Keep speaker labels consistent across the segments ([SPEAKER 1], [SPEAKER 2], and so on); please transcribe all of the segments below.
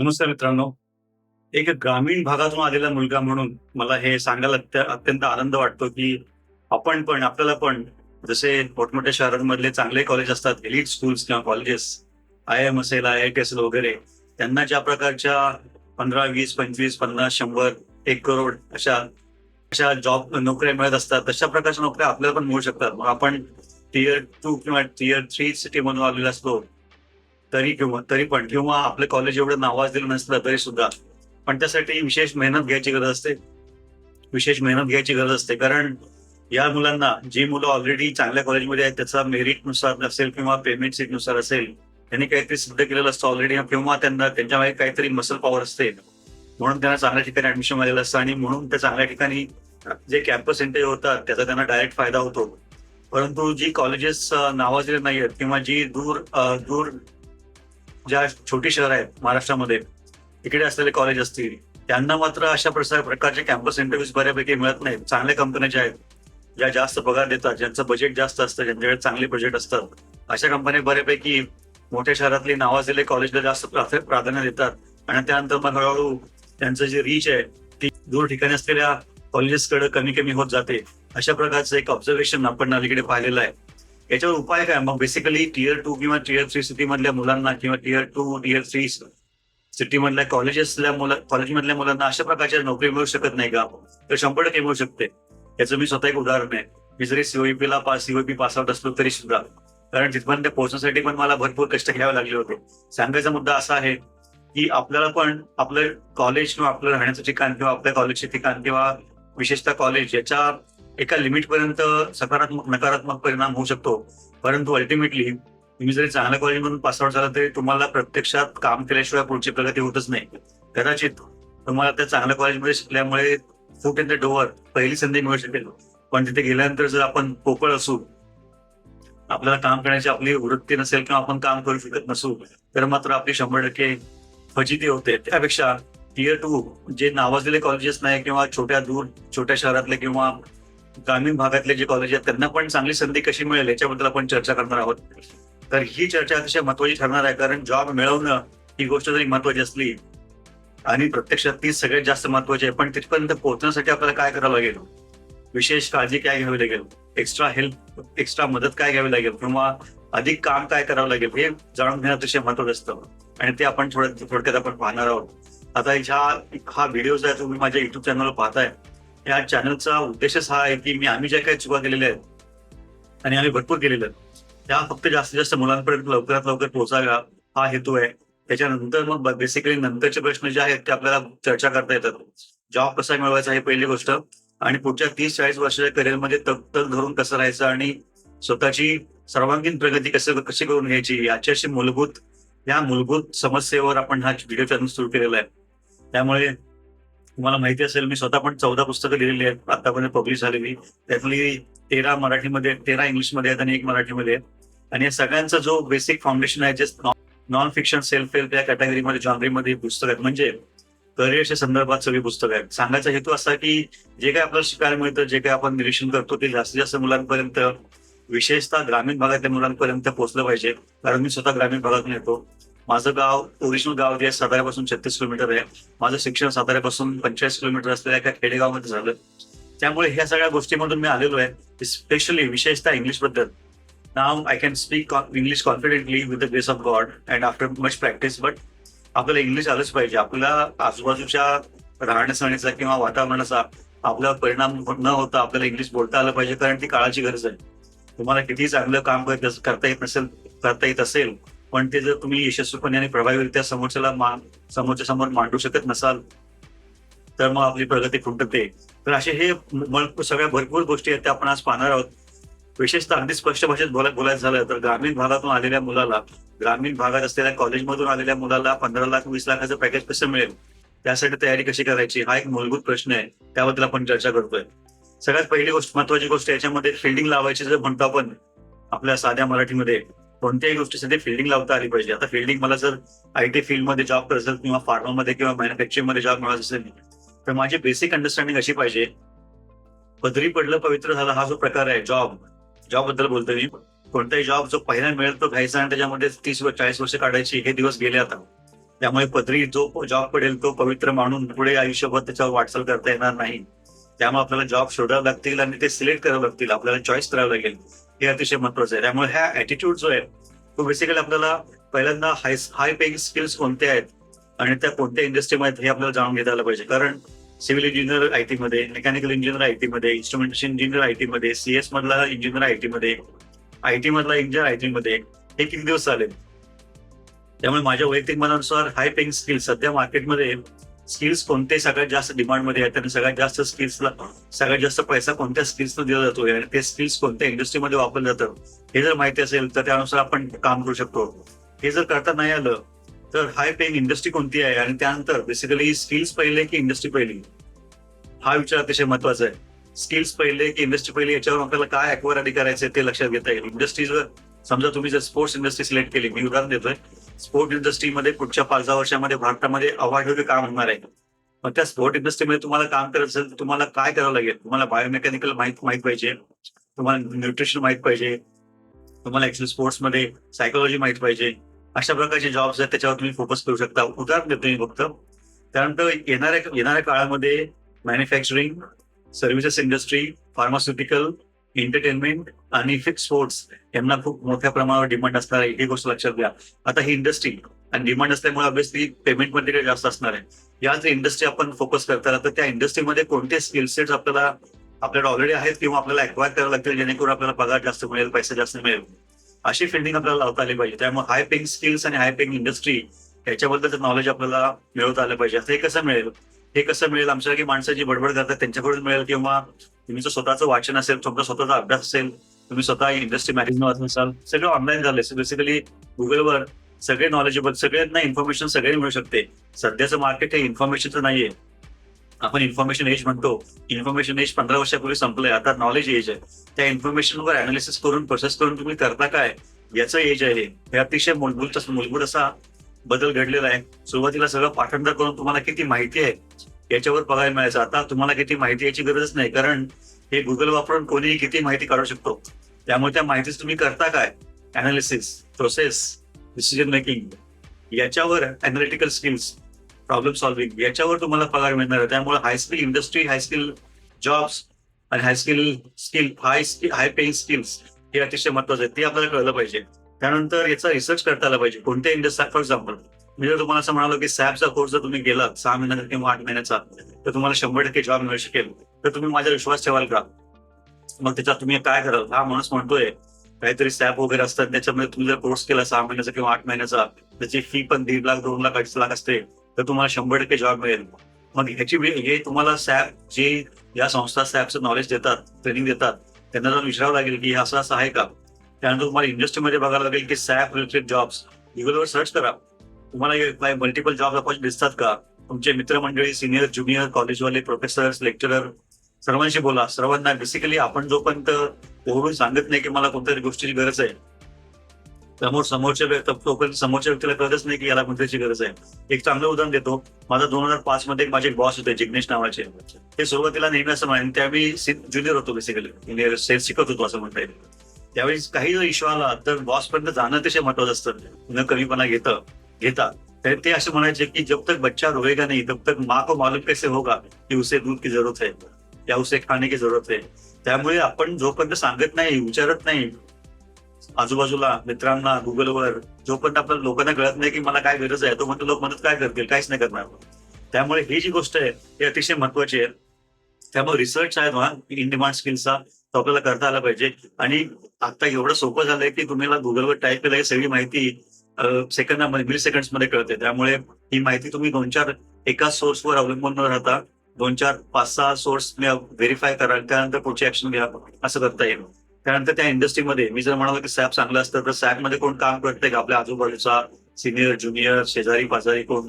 [SPEAKER 1] नमस्कार मित्रांनो. एक ग्रामीण भागातून आलेला मुलगा म्हणून मला हे सांगायला अत्यंत आनंद वाटतो की आपण पण आपल्याला पण जसे मोठमोठ्या शहरांमधले चांगले कॉलेज असतात एलिट स्कूल्स किंवा कॉलेजेस आय एम असेल आय आय टी असेल वगैरे त्यांना ज्या प्रकारच्या पंधरा वीस पंचवीस पन्नास शंभर एक करोड अशा अशा जॉब नोकऱ्या मिळत असतात तशा प्रकारच्या नोकऱ्या आपल्याला पण मिळू शकतात. मग आपण टियर टू किंवा टियर थ्री सिटी म्हणून आलेलो असतो तरी किंवा तरी पण किंवा आपलं कॉलेज एवढं नावाजलेलं नसलं तरी सुद्धा. पण त्यासाठी विशेष मेहनत घ्यायची गरज असते. विशेष मेहनत घ्यायची गरज असते. कारण या मुलांना जी मुलं ऑलरेडी चांगल्या कॉलेजमध्ये आहेत त्याचा मेरिटनुसार असेल किंवा पेमेंट सीटनुसार असेल त्यांनी काहीतरी सिद्ध केलेलं असतं ऑलरेडी किंवा त्यांना त्यांच्यामध्ये काहीतरी मसल पॉवर असते. म्हणून त्यांना चांगल्या ठिकाणी ऍडमिशन मिळालेलं असतं आणि म्हणून त्या चांगल्या ठिकाणी जे कॅम्पस इंटरव्ह्यू होतात त्याचा त्यांना डायरेक्ट फायदा होतो. परंतु जी कॉलेजेस नावाजलेले नाही आहेत किंवा जी दूर दूर ज्या छोटी शहर आहेत महाराष्ट्रामध्ये तिकडे असलेले कॉलेज असतील त्यांना मात्र अशा प्रकारचे कॅम्पस इंटरव्ह्यूज बऱ्यापैकी मिळत नाहीत. चांगल्या कंपन्या ज्या आहेत ज्या जास्त पगार देतात ज्यांचं बजेट जास्त असतं ज्यांच्याकडे चांगले बजेट असतात अशा कंपन्या बऱ्यापैकी मोठ्या शहरातली नावाजलेले कॉलेजला जास्त प्राधान्य देतात. आणि त्यानंतर मग हळूहळू त्यांचं जे रीच आहे ती दूर ठिकाणी असलेल्या कॉलेजेसकडे कमी कमी होत जाते. अशा प्रकारचं एक ऑब्झर्वेशन आपण अलीकडे पाहिलेलं आहे. याच्यावर उपाय काय? मग बेसिकली टियर टू किंवा टियर थ्री सिटी मधल्या मुलांना किंवा tier two tier three city मधल्या कॉलेजेसल्या मुला कॉलेजमधल्या मुलांना अशा प्रकारच्या नोकरी मिळू शकत नाही का तर शंभर टक्के मिळू शकते. याचं मी स्वतः एक उदाहरण आहे. मी जरी सीओईपी ला पास सीओईपी पास आउट असलो तरी सुद्धा कारण तिथपर्यंत पोहोचण्यासाठी पण मला भरपूर कष्ट घ्यावे लागले होते. सांगायचा मुद्दा असा आहे की आपल्याला पण आपलं कॉलेज किंवा आपलं राहण्याचं ठिकाण किंवा आपल्या कॉलेजचे ठिकाण किंवा विशेषतः कॉलेज याच्या एका लिमिटपर्यंत सकारात्मक नकारात्मक परिणाम होऊ शकतो. परंतु अल्टिमेटली तुम्ही जरी चांगल्या कॉलेजमधून पासआउट झाला तरी तुम्हाला प्रत्यक्षात काम केल्याशिवाय पुढची प्रगती होतच नाही. कदाचित तुम्हाला त्या चांगल्या कॉलेजमध्ये शिकल्यामुळे फूट इन द डोअर पहिली संधी मिळू शकेल. पण तिथे गेल्यानंतर जर आपण पोकळ असू आपल्याला काम करण्याची आपली वृत्ती नसेल किंवा आपण काम करू शकत नसू तर मात्र आपली शंभर टक्के फजिती होते. त्यापेक्षा टियर टू जे नावाजलेले कॉलेजेस नाही किंवा छोट्या दूर छोट्या शहरातले किंवा ग्रामीण भागातले जे कॉलेज आहेत त्यांना पण चांगली संधी कशी मिळेल याच्याबद्दल आपण चर्चा करणार आहोत. तर ही चर्चा अतिशय महत्वाची ठरणार आहे कारण जॉब मिळवणं ही गोष्ट जरी महत्वाची असली आणि प्रत्यक्षात ती सगळ्यात जास्त महत्वाची आहे पण तिथपर्यंत पोहोचण्यासाठी आपल्याला काय करावं लागेल? विशेष काळजी काय घ्यावी लागेल? एक्स्ट्रा हेल्प एक्स्ट्रा मदत काय घ्यावी लागेल? किंवा अधिक काम काय करावं लागेल? हे जाणून घेणं अतिशय महत्वाचं असतं. आणि ते आपण थोडं थोडक्यात आपण पाहणार आहोत. आता ह्या हा व्हिडिओ जो आहे तुम्ही माझ्या युट्यूब चॅनलवर पाहताय. या चॅनलचा उद्देशच हा आहे की मी आम्ही ज्या काही चुका केलेल्या आहेत आणि आम्ही भरपूर केलेल्या आहेत त्या फक्त जास्तीत जास्त मुलांपर्यंत लवकरात लवकर पोहोचाव्या हा हेतू आहे. त्याच्यानंतर मग बेसिकली नंतरचे प्रश्न जे आहेत ते आपल्याला चर्चा करता येतात. जॉब कसा मिळवायचा ही पहिली गोष्ट. आणि पुढच्या तीस चाळीस वर्षाच्या करिअरमध्ये तग तग धरून कसं राहायचं आणि स्वतःची सर्वांगीण प्रगती कसं कशी करून घ्यायची याची अशी मूलभूत या मूलभूत समस्येवर आपण हा व्हिडिओ चॅनल सुरू केलेला आहे. त्यामुळे तुम्हाला माहिती असेल मी स्वतः पण चौदा पुस्तकं लिहिलेली आहेत. आतापर्यंत पब्लिश झालेली. त्यातली तेरा मराठीमध्ये तेरा इंग्लिशमध्ये आहेत आणि एक मराठीमध्ये आहे आणि या सगळ्यांचा जो बेसिक फाउंडेशन आहे जे नॉन फिक्शन सेल्फ हेल्प या कॅटेगरीमध्ये जॉनरीमध्ये पुस्तक आहेत. म्हणजे करिअरच्या संदर्भात सगळी पुस्तकं आहेत. सांगायचा हेतू असा की जे काही आपल्याला शिकायला मिळतं जे काही आपण निरीक्षण करतो ते जास्तीत जास्त मुलांपर्यंत विशेषतः ग्रामीण भागातल्या मुलांपर्यंत पोहोचलं पाहिजे. कारण मी स्वतः ग्रामीण भागातून येतो. माझं गाव ओरिजिनल गाव जे आहे साताऱ्यापासून छत्तीस किलोमीटर आहे. माझं शिक्षण साताऱ्यापासून पंचेचाळीस किलोमीटर असलेल्या एका खेडेगावमध्ये झालं. त्यामुळे ह्या सगळ्या गोष्टीमधून मी आलेलो आहे. स्पेशली विशेषतः इंग्लिशबद्दल. Now I can speak English confidently with the grace of God and after much practice but आपल्याला इंग्लिश आलंच पाहिजे. आपल्याला आजूबाजूच्या राहण्यासहाण्याचा किंवा वातावरणाचा आपला परिणाम न होता आपल्याला इंग्लिश बोलता आलं पाहिजे कारण ती काळाची गरज आहे. तुम्हाला किती चांगलं काम करता येत नसेल करता येत असेल पण ते जर तुम्ही यशस्वीपणे आणि प्रभावीरित्या समोरच्याला मा समोरच्या समोर मांडू शकत नसाल तर मग आपली प्रगती खुंटते. तर असे हे सगळ्या भरपूर गोष्टी आहेत त्या आपण आज पाहणार आहोत. विशेषतः अगदी स्पष्ट भाषेत बोला बोलायचं झालं तर ग्रामीण भागातून आलेल्या मुलाला ग्रामीण भागात असलेल्या कॉलेजमधून आलेल्या मुलाला पंधरा लाख वीस लाखाचं पॅकेज कसं मिळेल? त्यासाठी तयारी कशी करायची? हा एक मूलभूत प्रश्न आहे त्याबद्दल आपण चर्चा करतोय. सगळ्यात पहिली गोष्ट महत्वाची गोष्ट याच्यामध्ये फिल्डिंग लावायची जर म्हणतो आपण आपल्या साध्या मराठीमध्ये कोणत्याही गोष्टीसाठी फिल्डिंग लावता आली पाहिजे. आता फिल्डिंग मला जर आय टी फील्डमध्ये जॉब करत असेल किंवा फार्मामध्ये किंवा मॅन्युफॅक्चरिंगमध्ये जॉब मिळत असेल तर माझी बेसिक अंडरस्टँडिंग अशी पाहिजे पदरी पडलं पवित्र झालं हा जो प्रकार आहे जॉब जॉबबद्दल बोलतोय मी. कोणताही जॉब जो पहिला मिळेल तो घ्यायचा आणि त्याच्यामध्ये तीस व चाळीस वर्ष काढायची हे दिवस गेले आता. त्यामुळे पदरी जो जॉब पडेल तो पवित्र मानून पुढे आयुष्यभर त्याच्यावर वाटचाल करता येणार नाही. त्यामुळे आपल्याला जॉब शोधावे लागतील आणि ते सिलेक्ट करावे लागतील. आपल्याला चॉईस करावं लागेल. हे अतिशय महत्वाचं आहे. त्यामुळे ह्या ऍटिट्यूड जो आहे तो बेसिकली आपल्याला पहिल्यांदा हाय हाय पेइंग स्किल्स कोणते आहेत आणि त्या कोणत्या इंडस्ट्रीमध्ये आहेत हे आपल्याला जाणून घेता आलं पाहिजे. कारण सिव्हिल इंजिनियर आय टी मध्ये मेकॅनिकल इंजिनियर आय टी मध्ये इन्स्ट्रुमेंटेशन इंजिनियर आय टी मध्ये सीएस मधला इंजिनियर आय टी मध्ये आय टी मधला इंजिनियर आय टी मध्ये हे किती दिवस चालेल? त्यामुळे माझ्या वैयक्तिक मनानुसार हाय पेइंग स्किल्स सध्या मार्केटमध्ये स्किल्स कोणते सगळ्यात जास्त डिमांडमध्ये आहेत आणि सगळ्यात जास्त स्किल्सला सगळ्यात जास्त पैसा कोणत्या स्किल्सला दिला जातो आणि ते स्किल्स कोणत्या इंडस्ट्रीमध्ये वापरलं जातं हे जर माहिती असेल तर त्यानुसार आपण काम करू शकतो. हे जर करता नाही आलं तर हाय पेईंग इंडस्ट्री कोणती आहे? आणि त्यानंतर बेसिकली स्किल्स पहिले की इंडस्ट्री पहिली? हा विचार अतिशय महत्त्वाचा आहे. स्किल्स पहिले की इंडस्ट्री पहिले याच्यावर आपल्याला काय अक्वायर आधी करायचं ते लक्षात घेता येईल. इंडस्ट्रीज समजा तुम्ही जर स्पोर्ट्स इंडस्ट्री सिलेक्ट केली मी उदाहरण देतोय. स्पोर्ट इंडस्ट्रीमध्ये पुढच्या पाच दहा वर्षामध्ये भारतामध्ये अवाढव्य काम होणार आहे. मग त्या स्पोर्ट इंडस्ट्रीमध्ये तुम्हाला काम करायचं असेल तर तुम्हाला काय करावं लागेल? तुम्हाला बायोमेकॅनिकल माहीत माहीत पाहिजे. तुम्हाला न्यूट्रिशन माहीत पाहिजे. तुम्हाला ऍक्च्युअली स्पोर्ट्समध्ये सायकोलॉजी माहीत पाहिजे. अशा प्रकारचे जॉब्स आहेत त्याच्यावर तुम्ही फोकस करू शकता. उदाहरण देतो मी फक्त. त्यानंतर येणाऱ्या येणाऱ्या काळामध्ये manufacturing services industry pharmaceutical entertainment आणि फिक्स स्पोर्ट्स यांना खूप मोठ्या प्रमाणावर डिमांड असणार आहे ही गोष्ट लक्षात घ्या. आता ही इंडस्ट्री आणि डिमांड असल्यामुळे ऑब्व्हियसली पेमेंट मटेरियल जास्त असणार आहे. या जर इंडस्ट्री आपण फोकस करताना तर त्या इंडस्ट्रीमध्ये कोणते स्किल सेट्स आपल्याला आपल्याला ऑलरेडी आहेत किंवा आपल्याला अक्वायर करावं लागतील जेणेकरून आपल्याला पगार जास्त मिळेल पैसे जास्त मिळेल? अशी फिल्डिंग आपल्याला लावता आली पाहिजे. त्यामुळे हाय पेइंग स्किल्स आणि हाय पेइंग इंडस्ट्री याच्याबद्दलचं नॉलेज आपल्याला मिळवता आलं पाहिजे. हे कसं मिळेल? हे कसं मिळेल? आमच्यासारखी माणसं जी बडबड करतात त्यांच्याकडून मिळेल? किंवा तुमचं स्वतःचं वाचन असेल तुमचा स्वतःचा अभ्यास असेल तुम्ही स्वतः इंडस्ट्री मॅगझिन वाचत असाल सगळं ऑनलाईन झालंय. बेसिकली गुगलवर सगळे नॉलेजेबल सगळ्यांना इन्फॉर्मेशन सगळे मिळू शकते. सध्याचं मार्केट हे इन्फॉर्मेशनचं नाहीये. आपण इन्फॉर्मेशन एज म्हणतो. इन्फॉर्मेशन एज पंधरा वर्षापूर्वी संपलंय. आता नॉलेज एज आहे. त्या इन्फॉर्मेशनवर अनालिसिस करून प्रोसेस करून तुम्ही करता काय? याचं एज आहे हे अतिशय मूलभूत मूलभूत असा बदल घडलेला आहे. सुरुवातीला सगळं पाठांतर करून तुम्हाला किती माहिती आहे याच्यावर बघायला मिळायचं. आता तुम्हाला किती माहिती याची गरजच नाही. कारण हे गुगल वापरून कोणीही किती माहिती काढू शकतो. त्यामुळे त्या माहितीच तुम्ही करता काय? अनालिसिस प्रोसेस डिसिजन मेकिंग याच्यावर अनालिटिकल स्किल्स प्रॉब्लेम सॉल्विंग याच्यावर तुम्हाला पगार मिळणार. आहे त्यामुळे high skill industry high skill jobs आणि high skill skill high skill high paying skills हे अतिशय महत्वाचं आहे. ते आपल्याला कळलं पाहिजे. त्यानंतर याचा रिसर्च करता आला पाहिजे. कोणत्या इंडस्ट्री फॉर एक्झाम्पल मी जर तुम्हाला असं म्हणालो की सॅपचा कोर्स जर तुम्ही गेला सहा महिन्याचा किंवा आठ महिन्याचा तर तुम्हाला शंभर टक्के जॉब मिळू शकेल. तर तुम्ही माझा विश्वास ठेवाल का? मग त्याच्यात तुम्ही काय कराल हा माणूस म्हणतोय काहीतरी सॅप वगैरे असतात त्याच्यामध्ये तुम्ही जर कोर्स केला सहा महिन्याचा किंवा आठ महिन्याचा त्याची फी पण दीड लाख दोन लाख अडीच लाख असते तर तुम्हाला शंभर टक्के जॉब मिळेल. मग ह्याची हे तुम्हाला सॅप जे या संस्था सॅपचं नॉलेज देतात ट्रेनिंग देतात त्यांना जाऊन विचारावं लागेल की असं असं आहे का? त्यानंतर तुम्हाला इंडस्ट्रीमध्ये बघायला लागेल की सॅप रिलेटेड जॉब्स गुगलवर सर्च करा. तुम्हाला मल्टिपल जॉब अपॉर्च्युनिटी दिसतात का? तुमचे मित्रमंडळी सिनियर ज्युनियर कॉलेजवाले प्रोफेसर्स लेक्चरर सर्वांशी बोला. सर्वांना बेसिकली आपण जोपर्यंत ओरडून सांगत नाही की मला कोणत्याही गोष्टीची गरज आहे समोर समोरच्या व्यक्ती तोपर्यंत समोरच्या व्यक्तीला कळतच नाही की याला कोणत्याची गरज आहे. एक चांगलं उदाहरण देतो. माझा दोन हजार पाच मध्ये माझे एक बॉस होते जिग्नेश नावाचे. ते सुरुवातीला नेहमी असं म्हणाले त्यावेळी ज्युनियर होतो बेसिकली म्हणजे सेल्स शिकत होतो असं म्हणता येईल. त्यावेळी काही जर इश्यू आला तर बॉस पर्यंत जाणं अतिशय महत्वाचं असतं. न कमीपणा घेतं घेता. तर ते असे म्हणायचे की जब तक बच्चा रोएगा नाही तब तक माँ को मालूम कैसे होगा की उसे दूध की जरूरत है. या उसे खाने की जरूरत आहे. त्यामुळे आपण जोपर्यंत सांगत नाही विचारत नाही आजूबाजूला मित्रांना गुगलवर जोपर्यंत आपल्या लोकांना कळत नाही की मला काय गरज आहे तोपर्यंत लोक मदत काय करतील काहीच नाही करणार त्यामुळे ही जी गोष्ट आहे ही अतिशय महत्वाची आहे. त्यामुळे रिसर्च आहे ना इन डिमांड स्किल्सचा तो आपल्याला करता आला पाहिजे. आणि आता एवढं सोपं झालंय की तुम्हाला गुगलवर टाईप केलं की सगळी माहिती सेकंदामध्ये मिली सेकंडमध्ये कळते. त्यामुळे ही माहिती तुम्ही दोन चार एकाच सोर्सवर अवलंबून न राहता दोन चार पाच सहा सोर्स व्हेरीफाय करा त्यानंतर पुढची ऍक्शन घ्या असं करता येईल. त्यानंतर त्या इंडस्ट्रीमध्ये मी जर म्हणालो की सॅप चांगलं असतं तर सॅपमध्ये कोण काम करतंय का? आपल्या आजूबाजूचा सिनियर ज्युनियर शेजारी पाजारी कोण?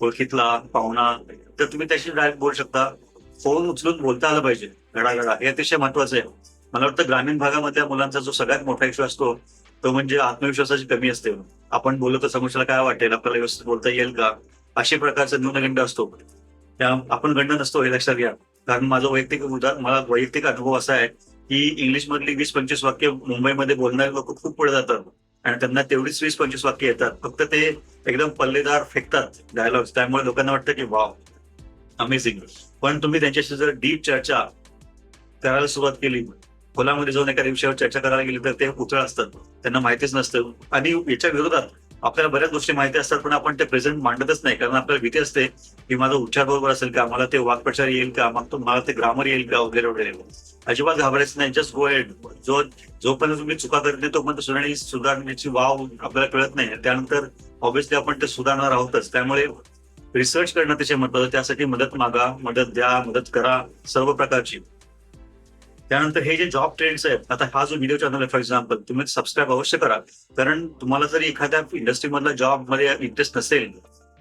[SPEAKER 1] ओळखीतला पाहुणा? तर तुम्ही त्याशी डायरेक्ट बोलू शकता. फोन उचलून बोलता आलं पाहिजे. घडाघडा हे अतिशय महत्वाचं आहे. मला वाटतं ग्रामीण भागामधल्या मुलांचा जो सगळ्यात मोठा इश्यू असतो तो म्हणजे आत्मविश्वासाची कमी असते. आपण बोललो तर समोरच्याला काय वाटेल? आपल्याला व्यवस्थित बोलता येईल का? अशा प्रकारचा न्यूनगंड असतो. त्या आपण घडणं नसतो हे लक्षात घ्या. कारण माझा वैयक्तिक उदाहरण मला वैयक्तिक अनुभव असा आहे की इंग्लिश मधली वीस पंचवीस वाक्य मुंबईमध्ये बोलणारे लोक खूप पुढे जातात. आणि त्यांना तेवढीच वीस पंचवीस वाक्य येतात. फक्त ते एकदम पल्लेदार फेकतात डायलॉग्स त्यामुळे लोकांना वाटतं की वाव अमेझिंग पण तुम्ही त्यांच्याशी जर डीप चर्चा करायला सुरुवात केली खोलामध्ये जाऊन एखाद्या विषयावर चर्चा करायला गेली तर ते उचळ असतात. त्यांना माहितीच नसतं. आणि याच्या विरोधात आपल्याला बऱ्याच गोष्टी माहिती असतात पण आपण ते प्रेझेंट मांडतच नाही. कारण आपल्याला भीती असते की माझा उच्चार बरोबर असेल का मला ते वाक्प्रचार येईल का मग तो- मला ते ग्रामर येईल का वगैरे वगैरे. अजिबात घाबरायचं नाही. जस्ट गो एड जो जोपर्यंत तुम्ही चुका करत नाही तोपर्यंत सुधारणी सुधारण्याची वाव आपल्याला कळत नाही. त्यानंतर ऑब्व्हियसली आपण ते सुधारणार आहोतच. त्यामुळे रिसर्च करणं त्याचे महत्वाचं त्यासाठी मदत मागा मदत द्या मदत करा सर्व प्रकारची. त्यानंतर हे जे जॉब ट्रेंड्स आहेत आता हा जो व्हिडिओ चॅनल आहे फॉर एक्झाम्पल तुम्ही सबस्क्राईब अवश्य करा. कारण तुम्हाला जरी एखाद्या इंडस्ट्रीमधला जॉबमध्ये इंटरेस्ट नसेल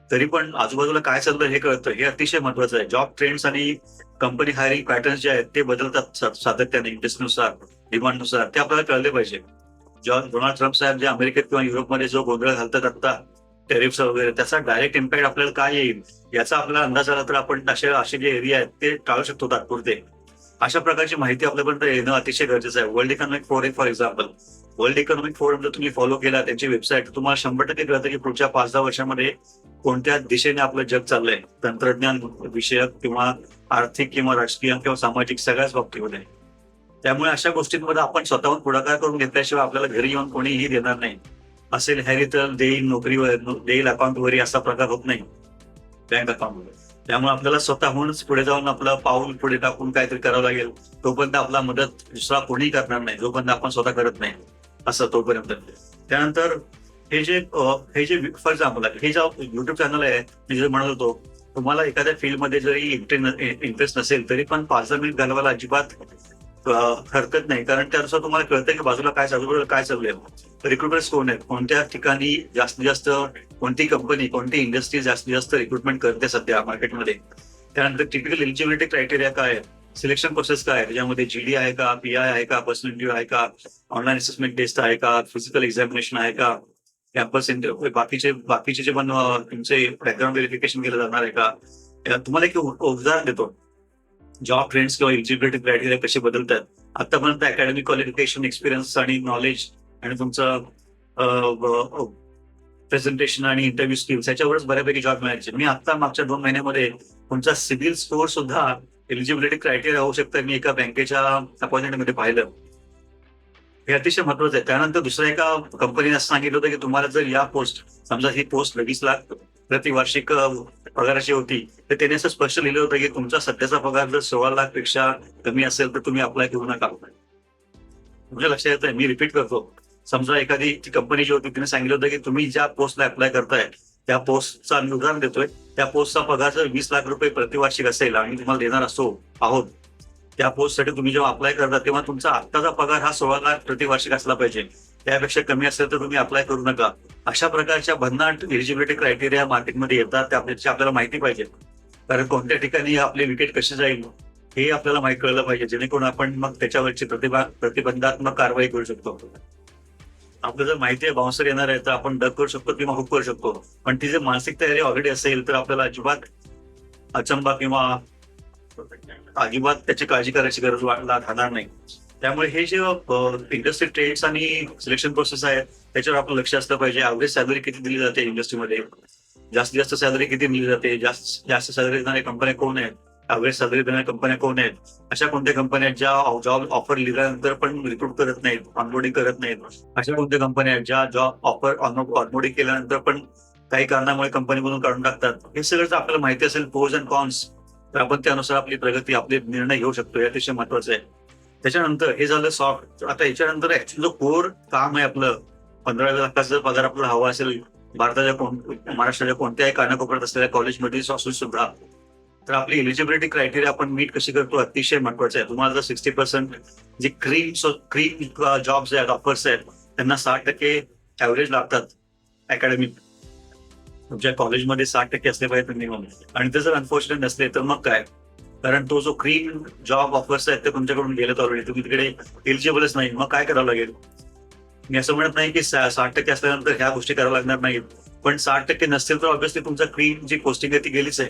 [SPEAKER 1] तरी पण आजूबाजूला काय चाललं हे कळतं. हे अतिशय महत्वाचं आहे. जॉब ट्रेंड्स आणि कंपनी हायरिंग पॅटर्न्स जे आहेत ते बदलतात सातत्याने इंटरेस्टनुसार डिमांडनुसार ते आपल्याला कळले पाहिजे. जॉन डोनाल्ड ट्रम्प साहेब जे अमेरिकेत किंवा युरोपमध्ये जो गोंधळ घालतात आता टेरिफ्स वगैरे त्याचा डायरेक्ट इम्पॅक्ट आपल्याला काय येईल याचा आपल्याला अंदाज आला तर आपण असे असे जे एरिया आहेत ते टाळू शकतो तात्पुरते. अशा प्रकारची माहिती आपल्यापर्यंत येणं अतिशय गरजेचं आहे. World Economic Forum for example World Economic Forum जर तुम्ही फॉलो केला त्यांची वेबसाईट तुम्हाला शंभर टक्के कळतं की पुढच्या पाच दहा वर्षामध्ये कोणत्या दिशेने आपलं जग चाललंय. तंत्रज्ञान विषयक किंवा आर्थिक किंवा राजकीय किंवा सामाजिक सगळ्याच बाबतीमध्ये. त्यामुळे अशा गोष्टींमध्ये आपण स्वतःहून पुढाकार करून घेतल्याशिवाय आपल्याला घरी येऊन कोणीही देणार नाही. असेल हॅरी तर देईल नोकरीवर देईल अकाउंटवरही असा प्रकार होत नाही. बँक अकाउंटवर त्यामुळे आपल्याला स्वतःहूनच पुढे जाऊन आपलं पाऊल पुढे टाकून काहीतरी करावं लागेल. तोपर्यंत आपला मदत दुसरा कोणी करणार नाही. जोपर्यंत आपण स्वतः करत नाही. असं तोपर्यंत. त्यानंतर हे जे हे जे फॉर एक्झाम्पल हे जे युट्यूब चॅनल आहे मी जर म्हणत होतो तुम्हाला एखाद्या फील्डमध्ये जरी इंटरेस्ट नसेल तरी पण पाच दहा मिनिट घालवायला अजिबात हरकत नाही. कारण त्यानुसार तुम्हाला कळतं की बाजूला काय चालू काय चालू आहे. रिक्रुटमेंट कोण आहेत? कोणत्या ठिकाणी जास्तीत जास्त कोणती कंपनी कोणती इंडस्ट्री जास्तीत जास्त रिक्रुटमेंट करते सध्या मार्केटमध्ये त्यानंतर टिपिकल एलिजिबिलिटी क्रायटेरिया काय आहे सिलेक्शन प्रोसेस काय आहे? त्याच्यामध्ये जीडी आहे का पी आय आहे का पर्सनल इंटरव्ह्यू आहे का ऑनलाईन असेसमेंट टेस्ट आहे का फिजिकल एक्झामिनेशन आहे का कॅम्पस इंटरव्ह्यू बाकीचे बाकीचे जे पण तुमचे बॅकग्राऊंड व्हेरिफिकेशन केलं जाणार आहे का? तुम्हाला एक उ- उदाहरण देतो. जॉब ट्रेंड्स किंवा एलिजिबिलिटी क्रायटेरिया कसे बदलतात? आतापर्यंत अकॅडमिक क्वालिफिकेशन एक्सपिरियन्स आणि नॉलेज आणि तुमचं प्रेझेंटेशन आणि इंटरव्ह्यू स्किल्स याच्यावरच बऱ्यापैकी जॉब मिळायचे. मी आता मागच्या दोन महिन्यामध्ये तुमचा सिबिल स्कोर सुद्धा एलिजिबिलिटी क्रायटेरिया होऊ शकतं. मी एका बँकेच्या अपॉइंटमेंटमध्ये पाहिलं. हे अतिशय महत्वाचं आहे. त्यानंतर दुसऱ्या एका कंपनीने सांगितलं होतं की तुम्हाला जर या पोस्ट समजा ही पोस्ट वीस लाख प्रतिवार्षिक पगाराची होती तर त्याने असं स्पष्ट लिहिलं होतं की तुमचा सध्याचा पगार जर सोळा लाखपेक्षा कमी असेल तर तुम्ही अप्लाय करू नका. तुमच्या लक्षात येत आहे मी रिपीट करतो. समजा एखादी कंपनी जी होती तिने सांगितलं होतं की तुम्ही ज्या पोस्टला अप्लाय करताय त्या पोस्टचा मी उदाहरण देतोय. त्या पोस्टचा पगार जर वीस लाख रुपये प्रतिवार्षिक असेल आम्ही तुम्हाला देणार असो आहोत त्या पोस्टसाठी तुम्ही जेव्हा अप्लाय करता तेव्हा तुमचा आत्ताचा पगार हा सोळा लाख प्रतिवार्षिक असला पाहिजे. त्यापेक्षा कमी असेल तर तुम्ही अप्लाय करू नका. अशा प्रकारच्या भन्नाट एलिजिबिलिटी क्रायटेरिया मार्केटमध्ये येतात त्या आपल्याला माहिती पाहिजे. कारण कोणत्या ठिकाणी आपली विकेट कशी जाईल हे आपल्याला माहिती कळलं पाहिजे. जेणेकरून आपण मग त्याच्यावरची प्रतिभा प्रतिबंधात्मक कारवाई करू शकतो. आपलं जर माहिती आहे बाउन्सर येणार आहे तर आपण डक करू शकतो किंवा हुक करू शकतो. पण ती जर मानसिक तयारी ऑलरेडी असेल तर आपल्याला अजिबात अचंबा किंवा अजिबात त्याची काळजी करायची गरज वाटला राहणार नाही. त्यामुळे हे जे इंडस्ट्री ट्रेड्स आणि सिलेक्शन प्रोसेस आहे त्याच्यावर आपलं लक्ष असलं पाहिजे. अवरेज सॅलरी किती दिली जाते इंडस्ट्रीमध्ये जास्तीत जास्त सॅलरी किती दिली जाते? जास्त जास्त सॅलरी देणाऱ्या कंपन्या कोण आहेत? अवरेज सॅलरी देणाऱ्या कंपन्या कोण आहेत? अशा कोणत्या कंपन्या आहेत ज्या जॉब ऑफर लिहिल्यानंतर पण रिक्रूट करत नाहीत ऑनबोर्डिंग करत नाहीत? अशा कोणत्या कंपन्या आहेत ज्या जॉब ऑफर ऑनबोर्डिंग केल्यानंतर पण काही कारणामुळे कंपनीमधून काढून टाकतात? हे सगळं जर आपल्याला माहिती असेल प्रोज अँड कॉन्स तर आपण त्यानुसार आपली प्रगती आपले निर्णय घेऊ शकतो. हे अतिशय महत्वाचं आहे. त्याच्यानंतर हे झालं सॉफ्ट आता याच्यानंतर ऍक्च्युली जो कोर काम आहे आपलं पंधरा लाखाचा जर पगार आपला हवा असेल भारताच्या कोण महाराष्ट्राच्या कोणत्याही कानाकोपऱ्यात असलेल्या कॉलेजमध्ये असून सुद्धा तर आपली एलिजिबिलिटी क्रायटेरिया आपण मीट कशी करतो अतिशय महत्वाचं आहे. तुम्हाला जर सिक्स्टी पर्सेंट जे क्रीम क्रीम जॉब्स आहेत ऑफर्स आहेत त्यांना साठ टक्के ऍव्हरेज लागतात अकॅडमिक तुमच्या कॉलेजमध्ये साठ टक्के असले पाहिजे मिनिमम आणि ते जर अनफॉर्च्युनेट नसले तर मग काय? कारण तो जो क्रीम जॉब ऑफर्स आहेत ते तुमच्याकडून गेलेत ऑलरेडी तुम्ही तिकडे एलिजिबलच नाही. मग काय करावं लागेल? मी असं म्हणत नाही की साठ टक्के असल्यानंतर ह्या गोष्टी कराव्या लागणार नाहीत. पण साठ टक्के नसतील तर ऑब्व्हियसली तुमचा क्रीम जी पोस्टिंग आहे ती गेलीच आहे.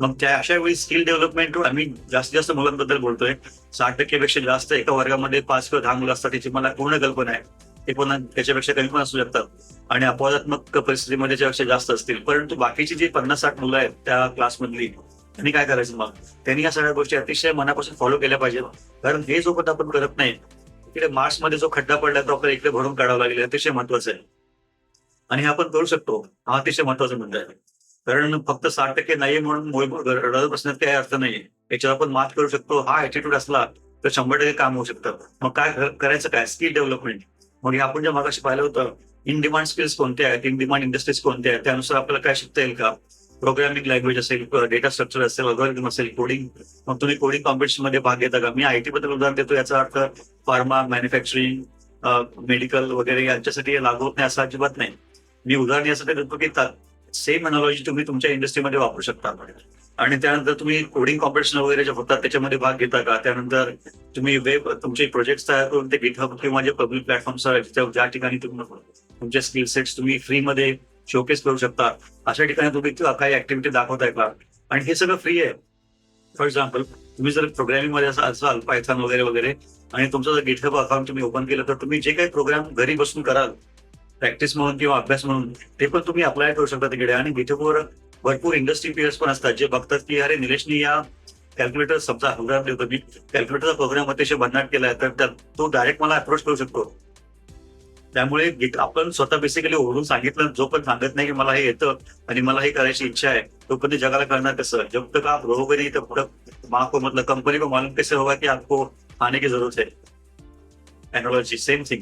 [SPEAKER 1] मग त्या अशा वेळी स्किल डेव्हलपमेंट आम्ही जास्तीत जास्त मुलांबद्दल बोलतोय. साठ टक्केपेक्षा जास्त एका वर्गामध्ये पाच किंवा दहा मुलं असतात त्याची मला पूर्ण कल्पना आहे. ते पण त्याच्यापेक्षा कमी पण असू शकतात. आणि अपवादात्मक परिस्थितीमध्ये त्याच्यापेक्षा जास्त असतील. परंतु बाकीची जी पन्नास साठ मुलं आहेत त्या क्लासमधली त्यांनी काय करायचं मग? त्यांनी या सगळ्या गोष्टी अतिशय मनापासून फॉलो केल्या पाहिजेत. कारण हे जोपर्यंत आपण करत नाही इकडे मार्चमध्ये जो खड्डा पडला तो आपल्याला इकडे भरून काढावा लागेल अतिशय महत्वाचं आहे. आणि हे आपण करू शकतो. हा अतिशय महत्त्वाचा मुद्दा आहे. कारण फक्त साठ टक्के नाही म्हणून रडत बसण्यात काही अर्थ नाही याच्यावर आपण मात करू शकतो. हा ऍटिट्यूड असला तर शंभर टक्के काम होऊ शकतं. मग काय करायचं काय? स्किल डेव्हलपमेंट मग हे आपण जे मागाशी पाहिलं होतं इन डिमांड स्किल्स कोणत्या आहेत? इन डिमांड इंडस्ट्रीज कोणत्या आहेत? त्यानुसार आपल्याला काय शिकता येईल का? प्रोग्रामिंग लँग्वेज असेल डेटा स्ट्रक्चर असेल अल्गोरिदम असेल कोडिंग मग तुम्ही कोडिंग कॉम्पिटिशनमध्ये भाग घेता का? मी आयटी बद्दल उदाहरण देतो याचा अर्थ फार्मा मॅन्युफॅक्चरिंग मेडिकल वगैरे यांच्यासाठी लागू होत नाही असं अजिबात नाही. मी उदाहरण यासाठी देतो की सेम अनॉलॉजी तुम्ही तुमच्या इंडस्ट्रीमध्ये वापरू शकता. आणि त्यानंतर तुम्ही कोडिंग कॉम्पिटिशन वगैरे जे होतात त्याच्यामध्ये भाग घेता का? त्यानंतर तुम्ही वेब तुमचे प्रोजेक्ट तयार करून ते गिटहब किंवा जे पब्लिक प्लॅटफॉर्म्स आहेत ज्या- ज्या ठिकाणी तुम्ही तुमचे स्किल सेट्स तुम्ही फ्रीमध्ये शोकेस करू शकता. अशा ठिकाणी तुम्ही काही ऍक्टिव्हिटी दाखवताय का आणि हे सगळं फ्री आहे. फॉर एक्झाम्पल तुम्ही जर प्रोग्रामिंगमध्ये असाल पायथॉन वगैरे वगैरे आणि तुमचं जर गिटहब अकाउंट तुम्ही ओपन केलं तर तुम्ही जे काही प्रोग्राम घरी बसून कराल प्रॅक्टिस म्हणून किंवा अभ्यास म्हणून ते पण तुम्ही अप्लाय करू शकता तिकडे. आणि गिटहबवर भरपूर इंडस्ट्री पेअर्स पण असतात जे बघतात की अरे निलेशनी या कॅल्क्युलेटर समजा प्रोग्राम देतो मी कॅल्क्युलेटरचा प्रोग्राम अतिशय भन्नाट केलाय. तर तो डायरेक्ट मला अप्रोच करू शकतो. त्यामुळे आपण स्वतः बेसिकली ओढून सांगितलं जो पण सांगत नाही की मला हे येतं आणि मला हे करायची इच्छा आहे तो पण जगाला करणार कसं? जब तक आप रहोगे नाही? तर तक हो, मतलब कंपनी को मालूम कैसे होगा की आपको आने की जरूरत है एनॉलॉजी सेम थिंग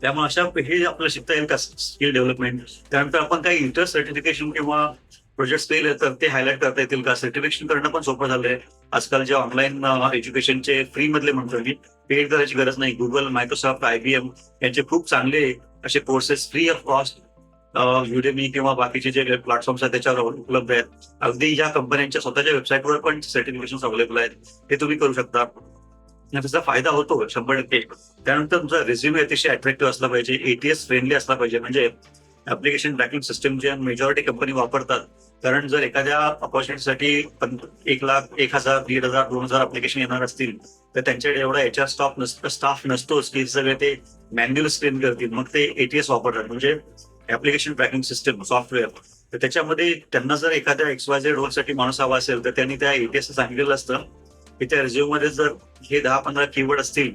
[SPEAKER 1] त्यामुळे अशा हे आपल्याला शिकता येईल का स्किल डेव्हलपमेंट त्यानंतर आपण काही इंटर सर्टिफिकेशन किंवा प्रोजेक्ट केले तर ते हायलाईट करता येतील का? सर्टिफिकेशन करणं पण सोपं झालंय. आजकाल जे ऑनलाईन एज्युकेशनचे फ्री मधले म्हणतो मी पेड करायची गरज नाही. गुगल मायक्रोसॉफ्ट आयबीएम यांचे खूप चांगले असे courses free of cost Udemy किंवा बाकीचे जे प्लॅटफॉर्म्स आहेत त्याच्यावर उपलब्ध आहेत. अगदी या कंपन्यांच्या स्वतःच्या वेबसाईटवर पण सर्टिफिकेशन अवेलेबल आहेत. ते तुम्ही करू शकता. त्याचा फायदा होतो शंभर टक्के. त्यानंतर तुमचा रेझ्युमे अतिशय अट्रॅक्टिव्ह असला पाहिजे. एटीएस फ्रेंडली असला पाहिजे. म्हणजे ऍप्लिकेशन ट्रॅकिंग सिस्टम जे मेजॉरिटी कंपनी वापरतात. कारण जर एखाद्या ऑपॉर्च्युनिटीसाठी एक लाख एक हजार दीड हजार दोन हजार अप्लिकेशन येणार असतील तर त्यांच्याकडे एवढा एच आर स्टाफ नसतो स्टाफ नसतोच की सगळे ते मॅन्युअल स्क्रीन करतील. मग ते एटीएस वापरतात. म्हणजे ऍप्लिकेशन ट्रॅकिंग सिस्टम सॉफ्टवेअर तर त्याच्यामध्ये त्यांना जर एखाद्या एक्सवायझेड रोलसाठी माणूस हवा असेल तर त्यांनी त्या एटीएस सांगितलेलं असतं की त्या रिझ्यूममध्ये जर हे दहा पंधरा कीवर्ड असतील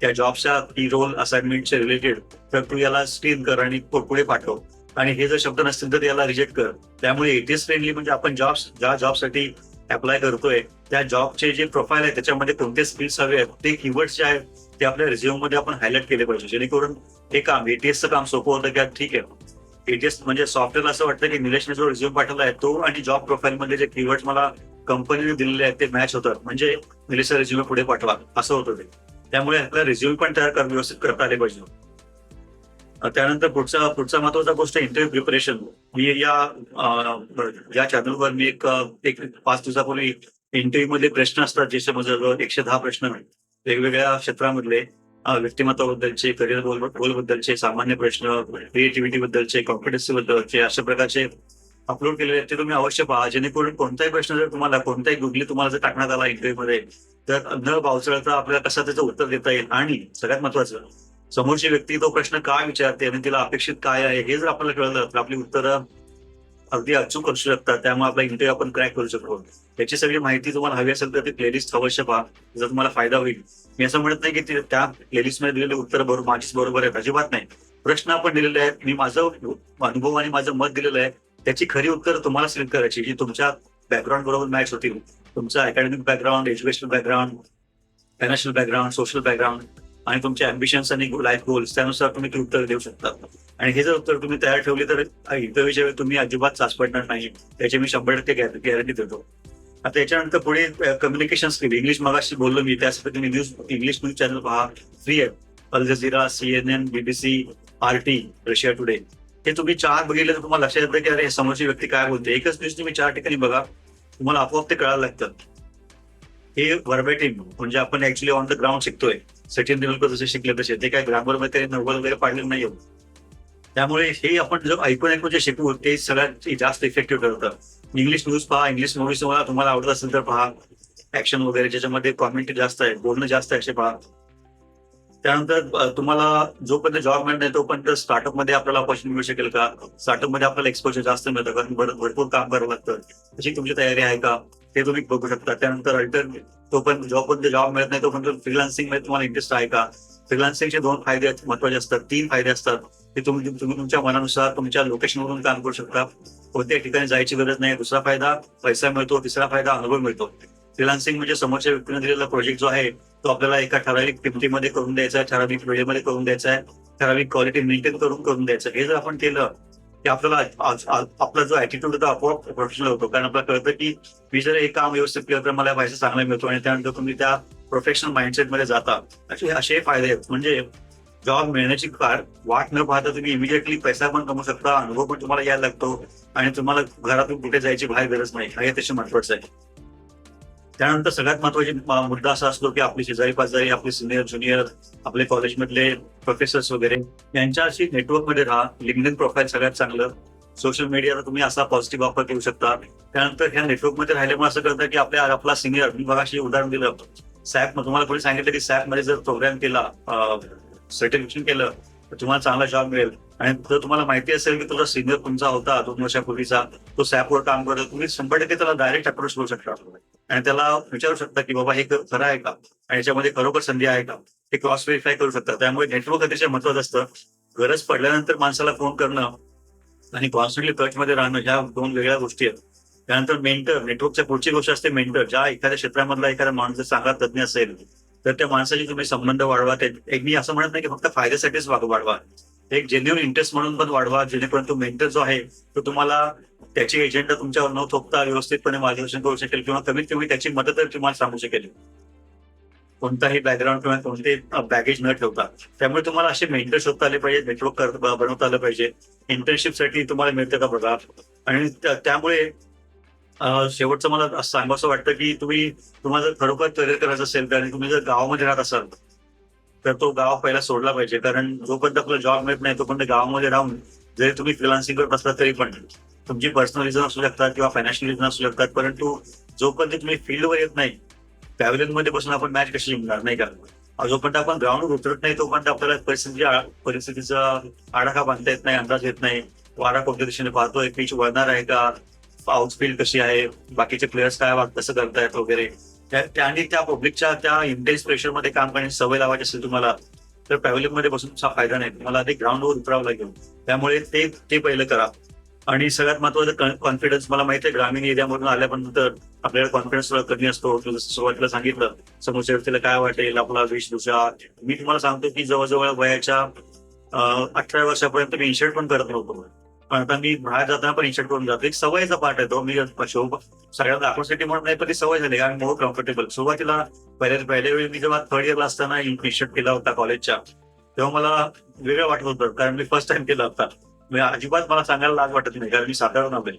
[SPEAKER 1] त्या जॉबच्या की रोल असाइनमेंटच्या रिलेटेड तर तू याला स्क्रीन कर आणि पुढे पाठव. आणि हे जर शब्द नसतील तर याला रिजेक्ट कर. त्यामुळे एटीएस फ्रेंडली म्हणजे आपण जॉब ज्या जॉबसाठी अप्लाय करतोय त्या जॉबचे जे प्रोफाईल आहे त्याच्यामध्ये कोणते स्किल्स हवे आहेत ते कीवर्ड्स जे आहेत ते आपल्या रिझ्युममध्ये आपण हायलाइट केले पाहिजे. जेणेकरून हे काम एटीएसचं काम सोपं होतं की? ठीक आहे. एटीएस म्हणजे सॉफ्टवेअर असं वाटतं की निलेशने जो रिझ्यूम पाठवला आहे तो आणि जॉब प्रोफाईल मध्ये जे कीवर्ड मला कंपनीने दिलेले आहेत ते मॅच होतात. म्हणजे निलेशचा रिझ्युम पुढे पाठवा. असं होतं ते. त्यामुळे आपला रिझ्युम पण तयार कर व्यवस्थित करता आले पाहिजे. त्यानंतर पुढचा पुढचा महत्त्वाचा गोष्ट इंटरव्ह्यू प्रिपरेशन मी या या चॅनलवर मी एक एक पाच दिवसापूर्वी इंटरव्ह्यू मध्ये प्रश्न असतात जे समजलं एकशे दहा प्रश्न वेगवेगळ्या क्षेत्रामधले व्यक्तिमत्वाबद्दलचे करिअर गोल गोलबद्दलचे सामान्य प्रश्न क्रिएटिव्हिटी बद्दलचे कॉम्पिटन्सी बद्दलचे अशा प्रकारचे अपलोड केलेले आहेत ते तुम्ही अवश्य पहा. जेणेकरून कोणताही प्रश्न जर तुम्हाला कोणताही गुगली तुम्हाला जर टाकण्यात आला इंटरव्ह्यू मध्ये तर न पावसाळ्याचा आपल्याला कसा त्याचं उत्तर देता येईल? आणि सगळ्यात महत्वाचं समोरची व्यक्ती तो प्रश्न काय विचारते आणि तिला अपेक्षित काय आहे हे जर आपल्याला कळलं तर आपली उत्तरं अगदी अचूक असू शकतात. त्यामुळे आपला इंटरव्ह्यू आपण क्रॅक करू शकतो. त्याची सगळी माहिती तुम्हाला हवी असेल तर ती प्लेलिस्ट अवश्य पहा. जर तुम्हाला फायदा होईल. मी असं म्हणत नाही की त्या प्लेलिस्टमध्ये दिलेले उत्तर बरोबर माझीच बरोबर आहेत. अजिबात नाही. प्रश्न आपण दिलेले आहेत. मी माझं अनुभव आणि माझं मत दिलेलं आहे. त्याची खरी उत्तर तुम्हाला सिलेक्ट करायची जी तुमच्या बॅकग्राऊंड बरोबर मॅच होतील. तुमचा academic background educational background financial background social background आणि तुमचे अम्बिशन्स आणि लाईफ गोल्स त्यानुसार तुम्ही ती उत्तर देऊ शकता. आणि हे जर उत्तर तुम्ही तयार ठेवली तर इंटरव्ह्यूच्या वेळी तुम्ही अजिबात चाच पडणार नाही. त्याची मी शंभर टक्के गॅरंटी देतो. आता याच्यानंतर पुढे कम्युनिकेशन स्किल इंग्लिश मगाशी बोललो मी त्यासाठी तुम्ही न्यूज इंग्लिश न्यूज चॅनल पहा. फ्री आहे. Al Jazeera CNN BBC R T Russia Today हे तुम्ही चार बघितले तर तुम्हाला लक्षात येतं की अरे समोरची व्यक्ती काय बोलते? एकच न्यूज तुम्ही चार ठिकाणी बघा. तुम्हाला आपोआप ते कळायला लागतं. हे वर्बेटिंग म्हणजे आपण ऍक्च्युली ऑन द ग्राउंड शिकतोय. सचिन तेंडुलकर जसे शिकले तसे ते काय ग्रामरमध्ये नव्वद वगैरे पाडलेलं नाही हो. त्यामुळे हे आपण जर ऐकून ऐकून जे शिकू ते सगळ्यात जास्त इफेक्टिव्ह ठरतं. इंग्लिश न्यूज पहा इंग्लिश मूवीज तुम्हाला तुम्हाला आवडत असेल तर पहा. ऍक्शन वगैरे ज्याच्यामध्ये कॉमेंट जास्त आहे बोलणं जास्त आहे असे पहा. त्यानंतर तुम्हाला जोपर्यंत जॉब मिळत नाही तोपर्यंत स्टार्टअपमध्ये आपल्याला ऑपॉर्च्युनिटी मिळू शकेल का? स्टार्टअपमध्ये आपल्याला एक्सपोजर जास्त मिळतं कारण भरपूर काम करावं लागतं. अशी तुमची तयारी आहे का? ते तुम्ही बघू शकता. त्यानंतर अल्टर तोपर्यंत जोपर्यंत जॉब मिळत नाही तोपर्यंत फ्रीलान्सिंगमध्ये तुम्हाला इंटरेस्ट आहे का? फ्रीलान्सिंगचे दोन फायदे महत्त्वाचे असतात. तीन फायदे असतात. ते तुम्ही तुम्ही तुमच्या मनानुसार तुमच्या लोकेशनवरून काम करू शकता. कोणत्याही ठिकाणी जायची गरज नाही. दुसरा फायदा पैसा मिळतो. तिसरा फायदा अनुभव मिळतो. फ्रीलान्सिंग म्हणजे समोरच्या व्यक्तीने दिलेला प्रोजेक्ट जो आहे तो आपल्याला एका ठराविक किमतीमध्ये करून द्यायचा आहे ठराविक वेळेमध्ये करून द्यायचा आहे ठराविक क्वालिटी मेंटेन करून करून द्यायचं. हे जर आपण केलं की आपल्याला आपला जो ऍटिट्यूड होता आपोआप प्रोफेशनल होतो. कारण आपल्याला कळतं की मी जर हे काम व्यवस्थित केलं तर मला पैसा चांगला मिळतो आणि त्यानंतर तुम्ही त्या प्रोफेशनल माइंडसेटमध्ये जाता. असे असे फायदे आहेत. म्हणजे जॉब मिळण्याची कार वाट न पाहता तुम्ही इमिडिएटली पैसा पण कमवू शकता अनुभव पण तुम्हाला यायला लागतो आणि तुम्हाला घरातून कुठे जायची बाहेर गरज नाही. हे त्याचे महत्वाचं आहे. त्यानंतर सगळ्यात महत्वाची मुद्दा असा असतो की आपली शेजारी पाजारी आपले सिनियर ज्युनियर आपले कॉलेजमधले प्रोफेसर्स वगैरे यांच्याशी नेटवर्कमध्ये राहा. लिंगन प्रोफाईल सगळ्यात चांगलं. सोशल मीडियाचा तुम्ही असा पॉझिटिव्ह वापर करू शकता. त्यानंतर ह्या नेटवर्कमध्ये राहिल्यामुळे असं करतं की आपल्या आपला सिनियर मी बघाशी उदाहरण दिलं. सॅप तुम्हाला कोणी सांगितलं की सॅपमध्ये जर प्रोग्राम केला सर्टिफिकेशन केलं तर तुम्हाला चांगला जॉब मिळेल. आणि जर तुम्हाला माहिती असेल की तुझा सिनियर तुमचा होता दोन वर्षापूर्वीचा तो सॅपवर काम करतो तुम्ही शंभर टक्के त्याला डायरेक्ट अप्रोच करू शकता. आणि त्याला विचारू शकता की बाबा हे खरं आहे का? आणि याच्यामध्ये खरोखर संधी आहे का? हे क्रॉस व्हेरीफाय करू शकता. त्यामुळे नेटवर्क अतिशय महत्वाचं असतं. गरज पडल्यानंतर माणसाला फोन करणं आणि कॉन्स्टंटली टच मध्ये राहणं ह्या दोन वेगळ्या गोष्टी आहेत. त्यानंतर मेंटर नेटवर्कच्या पुढची गोष्ट असते मेंटर ज्या एखाद्या क्षेत्रामधला एखादा माणूस जर चांगला तज्ञ असेल तर त्या माणसाशी तुम्ही संबंध वाढवा. ते एक मी असं म्हणत नाही की फक्त फायद्यासाठीच वाग- वाढवा. एक जेन्युअन इंटरेस्ट म्हणून पण वाढवा जेणेकरून तो मेंटर जो आहे तो तुम्हाला त्याची एजेंडा तुमच्यावर न थोपता व्यवस्थितपणे मार्गदर्शन करू शकेल किंवा कमीत कमी त्याची मदत तुम्हाला सांगू शकेल. कोणताही बॅकग्राऊंड किंवा कोणते बॅगेज न ठेवता. त्यामुळे तुम्हाला असे मेंटर शोधता आले पाहिजे नेटवर्क बनवता आलं पाहिजे. इंटर्नशिपसाठी तुम्हाला मिळतं का बघा? आणि त्यामुळे शेवटचं मला असं सांगावं वाटतं की तुम्ही तुम्हाला जर खरोखर करिअर करायचं असेल तर आणि तुम्ही जर गावामध्ये राहत असाल तर तो गाव पहिला सोडला पाहिजे. कारण जोपर्यंत आपला जॉब मिळत नाही तोपर्यंत गावामध्ये राहून जरी तुम्ही फ्रिलान्सिंग करत असला तरी पण तुमची पर्सनल रिझन असू शकतात किंवा फायनान्शियल रिझन असू शकतात परंतु जोपर्यंत तुम्ही फील्डवर येत नाही पॅव्हलियनमध्ये बसून आपण मॅच कशी जिंकणार नाही का? जोपर्यंत आपण ग्राउंडवर उतरत नाही तोपर्यंत आपल्याला परिस्थिती परिस्थितीचा आडाखा बांधता येत नाही अंदाज येत नाही. वारा कोणत्या दिशेने पाहतोय पिच वळणार आहे का? पाऊस फील्ड कशी आहे? बाकीचे प्लेयर्स काय कसं करतायत वगैरे? त्या त्या- आणि त्या पब्लिकच्या त्या इंटेन्स प्रेशरमध्ये काम करण्याची सवय लावायची असेल तुम्हाला तर पॅव्हलियनमध्ये बसून फायदा नाही. तुम्हाला ते ग्राउंडवर उतरावं लागेल. त्यामुळे ते ते पहिलं करा. आणि सगळ्यात महत्वाचं कॉन्फिडन्स मला माहिती आहे ग्रामीण एरियामधून आल्यानंतर आपल्याला कॉन्फिडन्स थोडा कमी असतो. सुरुवातीला सांगितलं समोरच्या व्यक्तीला काय वाटेल आपला वेशभूषा मी तुम्हाला सांगतो की जवळजवळ वयाच्या अठरा वर्षापर्यंत मी इन्शर्ट पण करत नव्हतो. पण आता मी बाहेर जाताना पण इन्शर्ट करून जातो. एक सवयीचा पार्ट आहे तो. मी शो सगळ्यांना दाखवण्यासाठी म्हणून नाही पण ती सवय झाली. आणि मोर कम्फर्टेबल सुरुवातीला पहिल्या पहिल्या वेळी मी जेव्हा थर्ड इयरला असताना इन्शर्ट केला होता कॉलेजच्या तेव्हा मला वेगळं वाटत होतं. कारण मी फर्स्ट टाइम केला होता. म्हणजे अजिबात मला सांगायला लाज वाटत नाही कारण मी साधारण आलोय.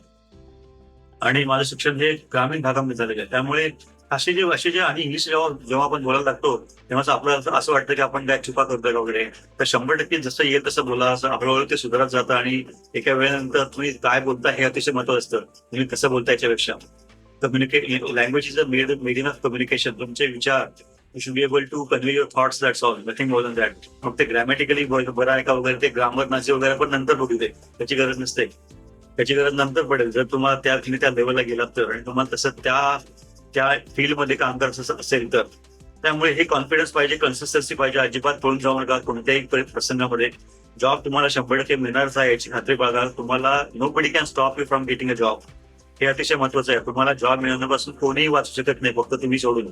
[SPEAKER 1] आणि माझं शिक्षण हे ग्रामीण भागामध्ये झालेलं आहे. त्यामुळे असे जे असे जे आणि इंग्लिश जेव्हा जेव्हा आपण बोलायला लागतो तेव्हा आपल्याला असं- वाटतं की आपण काय चुका करतोय वगैरे. तर शंभर टक्के जसं येईल तसं बोला असं हळूहळू ते सुधारत जातं आणि एका वेळेनंतर तुम्ही काय बोलता हे अतिशय महत्वाचं असतं. तुम्ही कसं बोलता याच्यापेक्षा. Communicate language is a medium of communication तुमचे विचार you should be able to convey your thoughts that all nothing more than that मग ते ग्रॅमॅटिकली बरं आहे का वगैरे ते ग्रामर नाचे वगैरे पण नंतर बघू दे. त्याची गरज नसते. त्याची गरज नंतर पडेल. जर तुम्हाला त्या तुम्ही त्या लेवलला गेलात तर आणि तुम्हाला तसं त्या त्या फील्डमध्ये काम करायचं असेल तर. त्यामुळे हे कॉन्फिडन्स पाहिजे कन्सिस्टन्सी पाहिजे. अजिबात पळून जाऊ नका कोणत्याही प्रसंगामध्ये. जॉब तुम्हाला शंभर टक्के मिळणारच आहे याची खात्री बाळगा तुम्हाला nobody can stop you from getting a job हे अतिशय महत्वाचं आहे. तुम्हाला जॉब मिळवण्यापासून कोणीही वाचू शकत नाही फक्त तुम्ही सोडून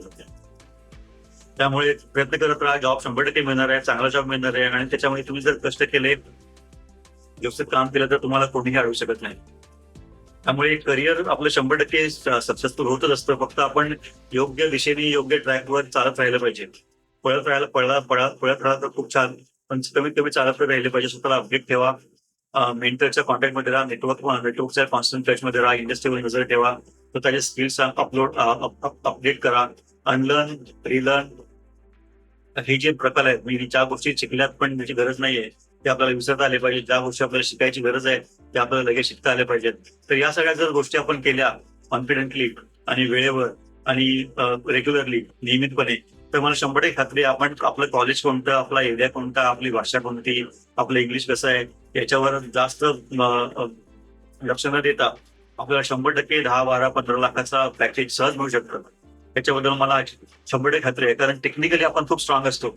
[SPEAKER 1] त्यामुळे प्रयत्न करत राहा. जॉब शंभर टक्के मिळणार आहे चांगला जॉब मिळणार आहे आणि त्याच्यामुळे तुम्ही जर कष्ट केले व्यवस्थित काम केलं तर तुम्हाला कोणीही अडवू शकत नाही. त्यामुळे करिअर आपलं शंभर टक्के सक्सेसफुल होतच असतं. फक्त आपण योग्य दिशेने योग्य ट्रॅकवर चालत राहिलं पाहिजे. पळत राहायला पळला पळा पळत राहिला तर खूप छान. पण कमीत कमी चालत राहिले पाहिजे. स्वतःला अपडेट ठेवा. मेंटरच्या कॉन्टॅक्टमध्ये राहा. नेटवर्क नेटवर्कच्या कॉन्स्टंट टच मध्ये राहा. इंडस्ट्रीवर नजर ठेवा. स्वतःचे स्किल्स अपलोड अपडेट करा. अनलर्न रिलर्न हे जे प्रकार आहेत म्हणजे ज्या गोष्टी शिकल्यात पण त्याची गरज नाहीये ते आपल्याला विसरता आले पाहिजे. ज्या गोष्टी आपल्याला शिकायची गरज आहे ते आपल्याला लगेच शिकता आल्या पाहिजेत तर या सगळ्या जर गोष्टी आपण केल्या कॉन्फिडेंटली आणि वेळेवर आणि रेग्युलरली नियमितपणे तर मला शंभर टक्के खात्री आपण आपलं कॉलेज कोणतं आपला एरिया कोणता आपली भाषा कोणती आपलं इंग्लिश कसं आहे याच्यावर जास्त लक्ष न देता आपल्याला शंभर टक्के दहा बारा पंधरा लाखाचा पॅकेज सहज मिळू शकतं. त्याच्याबद्दल मला शंभर टक्के खात्री आहे. कारण टेक्निकली आपण खूप स्ट्रॉंग असतो.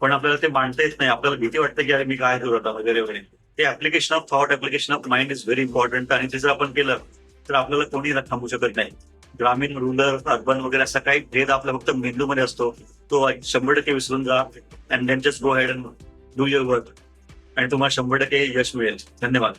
[SPEAKER 1] पण आपल्याला ते मांडता येत नाही. आपल्याला भीती वाटते की अरे मी काय करू आता वगैरे वगैरे. ते application of thought application of mind is very important आणि ते जर आपण केलं तर आपल्याला कोणी थांबू शकत नाही. ग्रामीण रुरल अर्बन वगैरे असा काही भेद आपला फक्त मेंदूमध्ये असतो. तो शंभर टक्के विसरून जा and then just go head and do your work आणि तुम्हाला शंभर टक्के यश मिळेल. धन्यवाद.